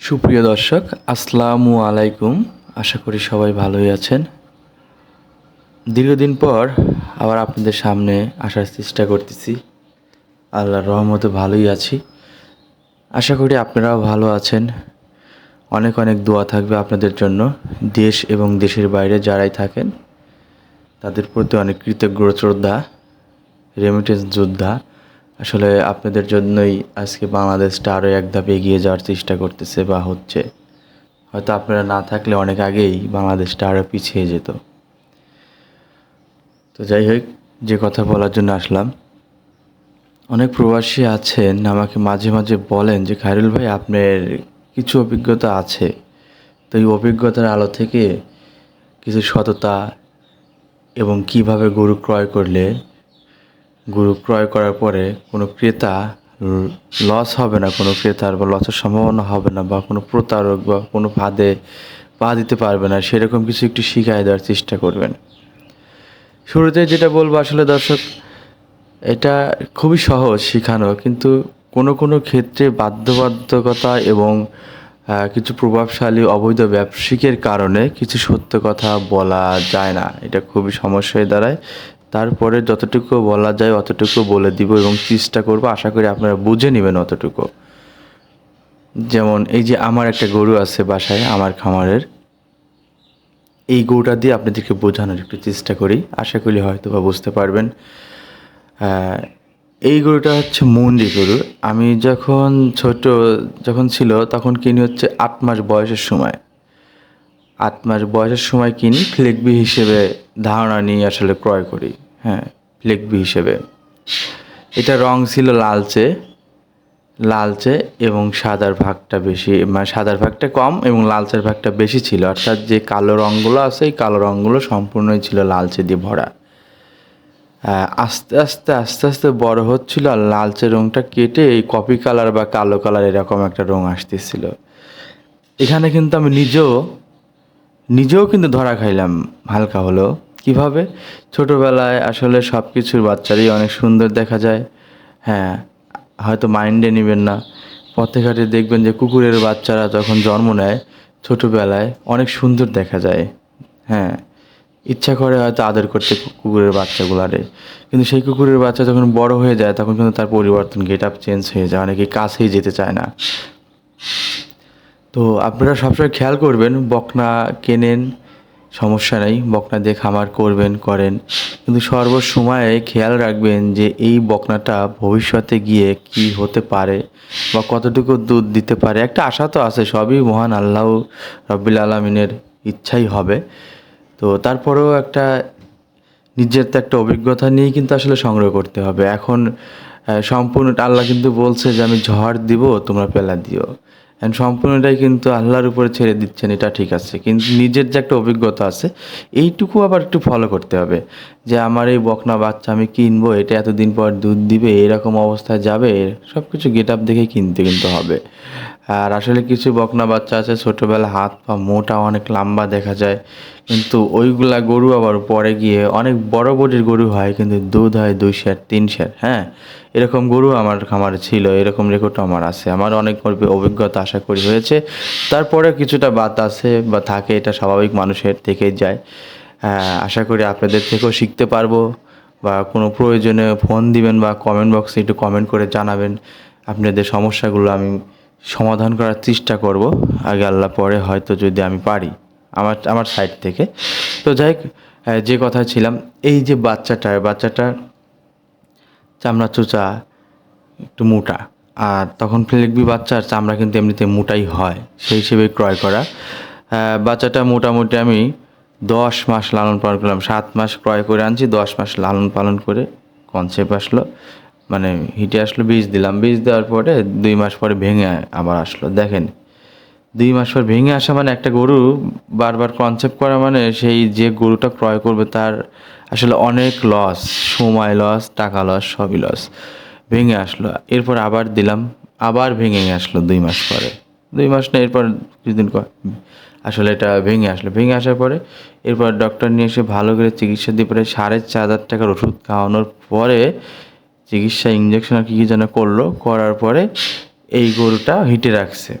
সুপ্রিয় দর্শক, আসসালামু আলাইকুম। আশা করি সবাই ভালোই আছেন। দীর্ঘদিন পর আবার আপনাদের সামনে আসার চেষ্টা করতেছি। আল্লাহর রহমতে ভালোই আছি। আশা করি আপনারাও ভালো আছেন। অনেক অনেক দোয়া থাকবে আপনাদের জন্য। দেশ এবং দেশের বাইরে যারাই থাকেন, তাদের প্রতি অনেক কৃতজ্ঞ শ্রদ্ধা রেমিটেন্স যোদ্ধা। আসলে আপনাদের জন্যই আজকে বাংলাদেশটা আরও এক ধাপ এগিয়ে যাওয়ার চেষ্টা করতেছে বা হচ্ছে। হয়তো আপনারা না থাকলে অনেক আগেই বাংলাদেশটা আরও পিছিয়ে যেত। তো যাই হোক, যে কথা বলার জন্য আসলাম। অনেক প্রবাসী আছেন, আমাকে মাঝে মাঝে বলেন যে, খায়রুল ভাই, আপনার কিছু অভিজ্ঞতা আছে। তো এই অভিজ্ঞতার আলো থেকে কিছু সততা এবং কীভাবে গরু ক্রয় করলে গরু ক্রয় করার পরে কোনো ক্রেতা লস হবে না, কোনো ক্রেতার বা লসের সম্ভাবনা হবে না বা কোনো প্রতারক বা কোনো ফাঁদে পা দিতে পারবে না, সেরকম কিছু একটু শিখাই দেওয়ার চেষ্টা করবেন। শুরুতে যেটা বলব আসলে দর্শক, এটা খুবই সহজ শেখানো, কিন্তু কোনো কোনো ক্ষেত্রে বাধ্যবাধকতা এবং কিছু প্রভাবশালী অবৈধ ব্যবসায়িকের কারণে কিছু সত্য কথা বলা যায় না। এটা খুবই সমস্যায় দাঁড়ায়। তারপরে যতটুকু বলা যায় অতটুকু বলে দিব এবং চেষ্টা করব, আশা করি আপনারা বুঝে নেবেন অতটুকু। যেমন এই যে আমার একটা গরু আছে বাসায়, আমার খামারের। এই গরুটা দিয়ে আপনাদেরকে বোঝানোর একটু চেষ্টা করি, আশা করি হয়তো বা বুঝতে পারবেন। এই গরুটা হচ্ছে মুন্ডি গরু। আমি যখন ছোট, যখন ছিল, তখন কিনি হচ্ছে আট মাস বয়সের সময়। আট মাস বয়সের সময় কিনি ফ্লেগবি হিসেবে ধারণা নিয়ে আসলে ক্রয় করি। হ্যাঁ ফ্লেগবি হিসেবে। এটা রং ছিল লালচে লালচে এবং সাদার ভাগটা বেশি মানে সাদার ভাগটা কম এবং লালচের ভাগটা বেশি ছিল। অর্থাৎ যে কালো রঙগুলো আছে, এই কালো রঙগুলো সম্পূর্ণই ছিল লালচে দিয়ে ভরা। আস্তে আস্তে আস্তে আস্তে বড় হচ্ছিল আর লালচে রঙটা কেটে এই কপি কালার বা কালো কালার এরকম একটা রং আসতেছিল। এখানে কিন্তু আমি নিজেও নিজেও কিন্তু ধরা খাইলাম, হালকা হলো কীভাবে? ছোটোবেলায় আসলে সব কিছুর বাচ্চারই অনেক সুন্দর দেখা যায়। হ্যাঁ হয়তো মাইন্ডে নেবেন না। পথে ঘাটে দেখবেন যে কুকুরের বাচ্চারা যখন জন্ম নেয়, ছোটোবেলায় অনেক সুন্দর দেখা যায়। হ্যাঁ ইচ্ছা করে হয়তো আদর করতে কুকুরের বাচ্চাগুলারে। কিন্তু সেই কুকুরের বাচ্চা যখন বড় হয়ে যায়, তখন কিন্তু তার পরিবর্তন গেট আপ চেঞ্জ হয়ে যায়। অনেকে কাছেই যেতে চায় না। তো আপনারা সবসময় খেয়াল করবেন, বকনা কেনেন, সমস্যা নেই। বকনা দিয়ে খামার করবেন, করেন। কিন্তু সর্বসময়ে খেয়াল রাখবেন যে এই বকনাটা ভবিষ্যতে গিয়ে কি হতে পারে বা কতটুকু দুধ দিতে পারে। একটা আশা তো আছে, সবই মহান আল্লাহ রব্বিল আলমিনের ইচ্ছাই হবে। তো তারপরেও একটা নিজের তো একটা অভিজ্ঞতা নিয়েই কিন্তু আসলে সংগ্রহ করতে হবে। এখন সম্পূর্ণ আল্লাহ কিন্তু বলছে যে, আমি ঝড় দিব, তোমরা পেলা দিও। And সম্পূর্ণটাই কিন্তু আল্লাহর উপরে ছেড়ে দিচ্ছেন, এটা ঠিক আছে। কিন্তু নিজের যে একটা অভিজ্ঞতা আছে, এইটুকু আবার একটু ফলো করতে হবে। যে আমার এই বকনা বাচ্চা আমি কিনবো, এটা এতদিন পর দুধ দিবে, এরকম অবস্থায় যাবে? সব কিছু গেট আপ দেখে কিনতে কিন্তু হবে। আর আসলে কিছু বকনা বাচ্চা আছে, ছোটোবেলা হাত পা মোটা, অনেক লম্বা দেখা যায়। কিন্তু ওইগুলা গরু আবার পরে গিয়ে, অনেক বড় বডির গরু হয়, কিন্তু দুধ হয় দুই শের, তিন শের হ্যাঁ? এরকম গরু আমার খামারে ছিল, এরকম রেকর্ডও আমার আছে। আমার অনেক অভিজ্ঞতা আশা করি হয়েছে। তারপরে কিছুটা বাত আছে বা থাকে, এটা স্বাভাবিক মানুষের থেকেই যায়। আশা করি আপনাদের থেকেও শিখতে পারব বা কোনো প্রয়োজনে ফোন দিবেন বা কমেন্ট বক্সে একটু কমেন্ট করে জানাবেন। আপনাদের সমস্যাগুলো আমি সমাধান করার চেষ্টা করব। আগে আল্লাহ পরে হয়তো যদি আমি পারি আমার আমার সাইড থেকে। তো যাই যে কথা ছিলাম, এই যে বাচ্চাটা বাচ্চাটা চামড়া চোচা একটু মোটা, আর তখন ফ্লেগবি বাচ্চার চামড়া কিন্তু এমনিতে মোটাই হয়, সেই হিসেবে ক্রয় করা। বাচ্চাটা মোটামুটি আমি দশ মাস লালন পালন করলাম, সাত মাস ক্রয় করে আনছি, দশ মাস লালন পালন করে কনসেপ্ট আসলো মানে হিটে আসলো, বীজ দিলাম। বীজ দেওয়ার পরে দুই মাস পরে ভেঙে আবার আসলো, দেখেন। দুই মাস পর ভেঙে আসা মানে একটা গরু বারবার কনসেপ্ট করা মানে সেই যে গরুটা ক্রয় করবে তার আসলে অনেক লস সময় লস টাকা লস সবই লস ভেঙে আসলো, এরপর আবার দিলাম, আবার ভেঙে আসলো দুই মাস পরে। দুই মাস না, এরপর কিছুদিন আসলে এটা ভেঙে আসলো। ভেঙে আসার পরে এরপর ডক্টর নিয়ে এসে ভালো করে চিকিৎসা দিয়ে পরে সাড়ে চার হাজার টাকার ওষুধ খাওয়ানোর পরে চিকিৎসা ইঞ্জেকশন আর কী কী যেন করল, করার পরে এই গরুটা হিটে রাখছে।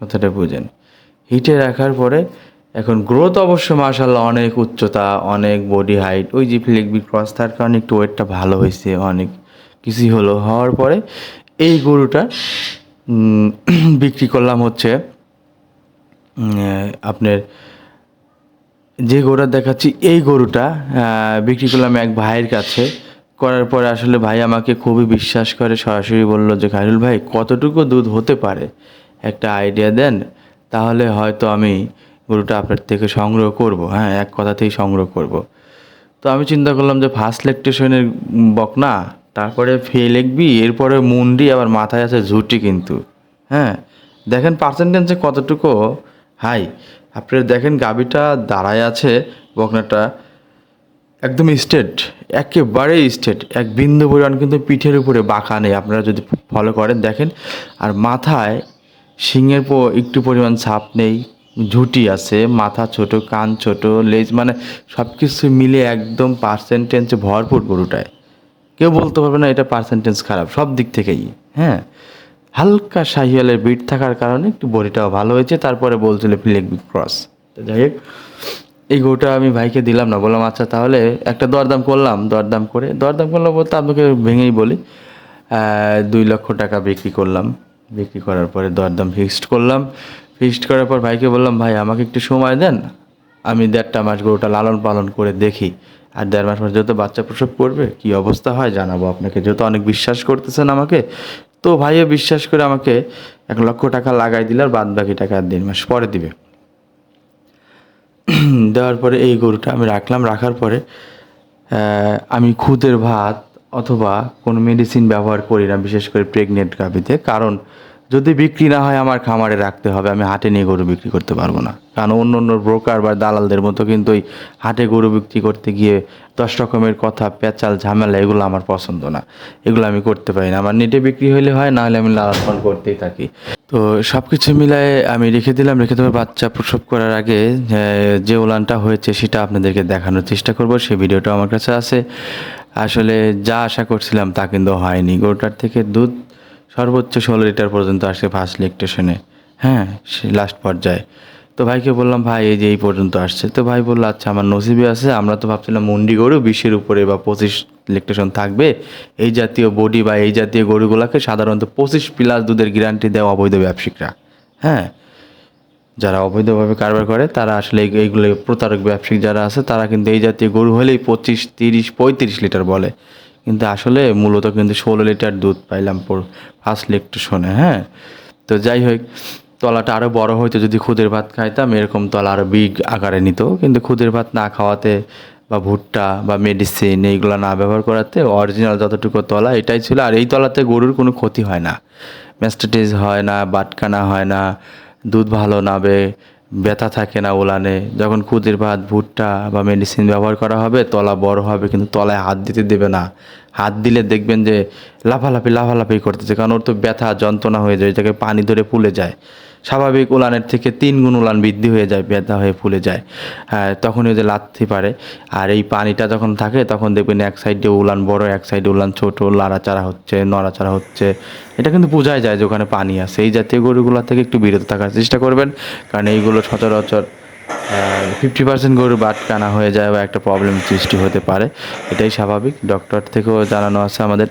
কথাটা বুঝেন। হিটে রাখার পরে এখন গ্রোথ অবশ্য মাশাল্লাহ অনেক উচ্চতা, অনেক বডি হাইট ওই যে ফ্লেগবি ক্রস তার কারণে একটু ওয়েটটা ভালো হয়েছে অনেক। কিছুই হলো। হওয়ার পরে এই গরুটা বিক্রি করলাম হচ্ছে আপনার যে গরুটা দেখাচ্ছি, এই গরুটা বিক্রি করলাম এক ভাইয়ের কাছে। করার পরে আসলে ভাই আমাকে খুবই বিশ্বাস করে, সরাসরি বলল যে খাইরুল ভাই, কতটুকু দুধ হতে পারে? একটা আইডিয়া দেন, তাহলে হয়তো আমি গরুটা আপনার থেকে সংগ্রহ করব। হ্যাঁ এক কথাতেই সংগ্রহ করব। তো আমি চিন্তা করলাম যে ফার্স্ট লেকটেশনের বকনা, তারপরে ফে লিখবি এরপরে মুন্ডি, আবার মাথায় আছে ঝুটি কিন্তু। হ্যাঁ দেখেন পার্সেন্টেজে কতটুকু হাই আপনারা দেখেন গাবিটা দাঁড়ায় আছে বকনাটা, একদম স্টেট একেবারে স্টেট এক বিন্দু পরিমাণ কিন্তু পিঠের উপরে বাঁকা নেই, আপনারা যদি ফলো করেন দেখেন, আর মাথায় শিংয়ের পো, একটু পরিমাণ ছাপ নেই, ঝুটি আছে, মাথা ছোট, কান ছোট লেজ মানে সব কিছু মিলে একদম পার্সেন্টেজ ভরপুর গরুটায়। কেউ বলতে পারবে না এটা পার্সেন্টেজ খারাপ, সব দিক থেকেই হ্যাঁ? হালকা শাহিওয়ালের বিট থাকার কারণে একটু বডিটাও ভালো হয়েছে, তারপরে বলছিল ফিলেক ক্রস তো যাই হোক, এই গরুটা আমি ভাইকে দিলাম না, বললাম আচ্ছা তাহলে একটা দরদাম করলাম, দরদাম করে দরদাম করলাম বলতে আপনাকে ভেঙেই বলি দুই লক্ষ টাকা বিক্রি করলাম। বিক্রি করার পরে দরদাম ফিক্সড করলাম। ফিক্সড করার পর ভাইকে বললাম, ভাই, আমাকে একটু সময় দেন, আমি দেড়টা মাস গরুটা লালন পালন করে দেখি। আর দেড় মাস পর যত বাচ্চা প্রসব করবে, কি অবস্থা হয় জানাব আপনাকে। যেহেতু অনেক বিশ্বাস করতেছেন আমাকে তো ভাইও বিশ্বাস করে আমাকে এক লক্ষ টাকা লাগাই দিল আর বাদ বাকি টাকা দেড় মাস পরে দিবে। দেওয়ার পরে এই গরুটা আমি রাখলাম। রাখার পরে আমি খুদের ভাত অথবা কোনো মেডিসিন ব্যবহার করি না, বিশেষ করে প্রেগনেন্ট গাভিতে। কারণ যদি বিক্রি না হয় আমার খামারে রাখতে হবে, আমি হাটে নিয়ে গরু বিক্রি করতে পারব না। কারণ অন্য অন্য ব্রোকার বা দালালদের মতো কিন্তু ওই হাটে গরু বিক্রি করতে গিয়ে দশ রকমের কথা, পেঁচাল, ঝামেলা, এগুলো আমার পছন্দ না। এগুলো আমি করতে পারি না। আমার নেটে বিক্রি হলে হয়, না হলে আমি লালন করতেই থাকি। তো সব কিছু মিলায়ে আমি রেখে দিলাম। রেখে দেওয়ার বাচ্চা প্রসব করার আগে যে উলানটা হয়েছে সেটা আপনাদেরকে দেখানোর চেষ্টা করব। সেই ভিডিওটা আমার কাছে আছে। আসলে যা আশা করছিলাম তা কিন্তু হয়নি। গরুটার থেকে দুধ সর্বোচ্চ ষোলো লিটার পর্যন্ত আসে ফার্স্ট লেকটেশনে হ্যাঁ লাস্ট পর্যায়ে। তো ভাইকে বললাম, ভাই, এই যে এই পর্যন্ত আসছে। তো ভাই বলল আচ্ছা আমার নসিবে আছে, আমরা তো ভাবছিলাম মুন্ডি গরু, বিশের উপরে বা পঁচিশ লেকটেশন থাকবে। এই জাতীয় বডি বা এই জাতীয় গরুগুলোকে সাধারণত পঁচিশ প্লাস দুধের গ্যারান্টি দেওয়া অবৈধ ব্যবসায়িকরা। হ্যাঁ যারা অবৈধভাবে কারবার করে, তারা আসলে এইগুলো প্রতারক ব্যবসায়িক যারা আছে, তারা কিন্তু এই জাতীয় গরু হলেই পঁচিশ, তিরিশ, পঁয়ত্রিশ লিটার বলে। কিন্তু আসলে মূলত কিন্তু ষোলো লিটার দুধ পাইলাম ফার্স্ট লেকটেশনে হ্যাঁ? তো যাই হোক, তলাটা আরও বড় হইতো যদি খুদের ভাত খাইতাম, এরকম তলা আরও বিগ আকারে নিত। কিন্তু খুদের ভাত না খাওয়াতে বা ভুট্টা বা মেডিসিন এইগুলো না ব্যবহার করাতে অরিজিনাল যতটুকু তলা, এটাই ছিল। আর এই তলাতে গরুর কোনো ক্ষতি হয় না। ম্যাস্টাটিস হয় না বাটকানা হয় না, দুধ ভালো নাবে ব্যথা থাকে না ওলানে। যখন কুদির ভাত, ভুট্টা বা মেডিসিন ব্যবহার করা হবে, তলা বড় হবে, কিন্তু তলায় হাত দিতে দেবে না। হাত দিলে দেখবেন যে লাফালাফি লাফালাফি করতেছে, কারণ ওর তো ব্যথা, যন্ত্রণা হয়ে যায় এটাকে পানি ধরে পুলে যায়। স্বাভাবিক উলানের থেকে তিন গুণ উলান বৃদ্ধি হয়ে যায়, ব্যথা হয়ে ফুলে যায়। হ্যাঁ তখনই যে লাথতে পারে। আর এই পানিটা যখন থাকে, তখন দেখবেন এক সাইডে উলান বড়, এক সাইডে উলান ছোট, লাড়াচাড়া হচ্ছে, নড়াচাড়া হচ্ছে। এটা কিন্তু বোঝাই যায় যে ওখানে পানি আছে। এই জাতীয় গরুগুলো থেকে একটু বিরত থাকার চেষ্টা করবেন, কারণ এইগুলো সচরাচর ফিফটি পার্সেন্ট গরু বাট কানা হয়ে যায় বা একটা প্রবলেম সৃষ্টি হতে পারে, এটাই স্বাভাবিক। ডক্টর থেকেও জানানো আছে আমাদের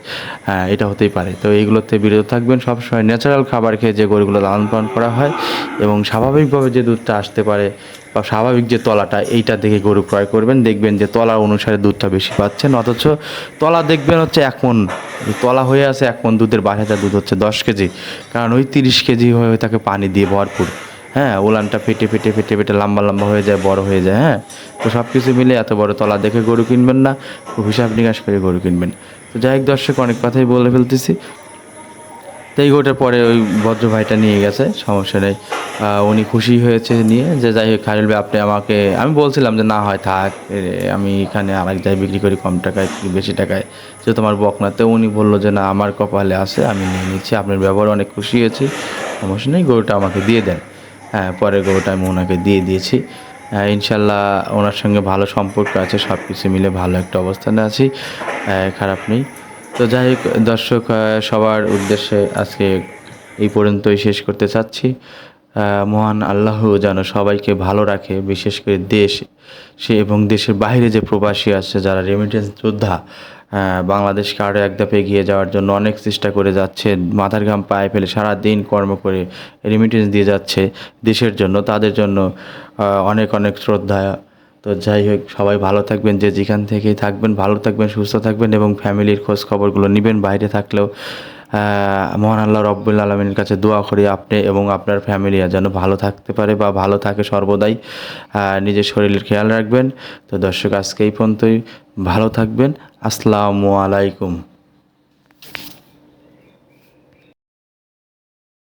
এটা হতেই পারে। তো এইগুলোতে বিরত থাকবেন সবসময়। ন্যাচারাল খাবার খেয়ে যে গরুগুলো লালন পালন করা হয় এবং স্বাভাবিকভাবে যে দুধটা আসতে পারে বা স্বাভাবিক যে তলাটা, এইটা দেখে গরু ক্রয় করবেন। দেখবেন যে তলা অনুসারে দুধটা বেশি পাচ্ছেন। অথচ তলা দেখবেন হচ্ছে এক মন, তলা হয়ে আছে এক মন দুধের বাসাটা দুধ হচ্ছে দশ কেজি। কারণ ওই তিরিশ কেজি হয়ে থাকে পানি দিয়ে ভরপুর। হ্যাঁ উলানটা ফেটে ফেটে ফেটে ফেটে লম্বা লম্বা হয়ে যায়, বড় হয়ে যায় হ্যাঁ? তো সব কিছু মিলে এত বড় তলা দেখে গরু কিনবেন না হিসাব নিকাশ করে গরু কিনবেন। তো যাই হোক দর্শক, অনেক কথাই বলে ফেলতেছি। তো এই গোটার পরে ওই ভদ্র ভাইটা নিয়ে গেছে, সমস্যা নেই। উনি খুশি হয়েছে নিয়ে, যে যাই হোক খাইরুল ভাই, আপনি আমাকে, আমি বলছিলাম যে না হয় থাক আমি এখানে আরেক জায়গায় বিক্রি করি কম টাকায় কি বেশি টাকায়, যে তোমার বকনাতে উনি বলল যে না, আমার কপালে আছে, আমি নিয়ে নিচ্ছি, আপনার ব্যবহার অনেক খুশি হয়েছি, সমস্যা নেই, গরুটা আমাকে দিয়ে দেন। হ্যাঁ পরে গরুটা আমি ওনাকে দিয়ে দিয়েছি। হ্যাঁ, ইনশাল্লাহ ওনার সঙ্গে ভালো সম্পর্ক আছে সব কিছু মিলে ভালো একটা অবস্থানে আছি। আহ, খারাপ নেই। তো যাই হোক দর্শক সবার উদ্দেশ্যে আজকে এই পর্যন্তই শেষ করতে চাচ্ছি। মহান আল্লাহ যেন সবাইকে ভালো রাখে বিশেষ করে দেশ সে এবং দেশের বাইরে যে প্রবাসী আছে যারা রেমিটেন্স যোদ্ধা বাংলাদেশকে আরও এক ধাপ এগিয়ে যাওয়ার জন্য অনেক চেষ্টা করে যাচ্ছে, মাথার ঘাম পায়ে ফেলে সারা দিন কর্ম করে রেমিটেন্স দিয়ে যাচ্ছে দেশের জন্য, তাদের জন্য অনেক অনেক শ্রদ্ধা। তো যাই হোক, সবাই ভালো থাকবেন, যে যেখান থেকেই থাকবেন, ভালো থাকবেন, সুস্থ থাকবেন এবং ফ্যামিলির খোঁজ খবরগুলো নেবেন, বাইরে থাকলেও। মহান আল্লাহ রব্বুল আলমীর কাছে দোয়া করি আপনি এবং আপনার ফ্যামিলি যেন ভালো থাকতে পারে বা ভালো থাকে সর্বদাই। নিজের শরীরের খেয়াল রাখবেন। তো দর্শক, আজকে এই পর্যন্তই। ভালো থাকবেন। আসসালামু আলাইকুম।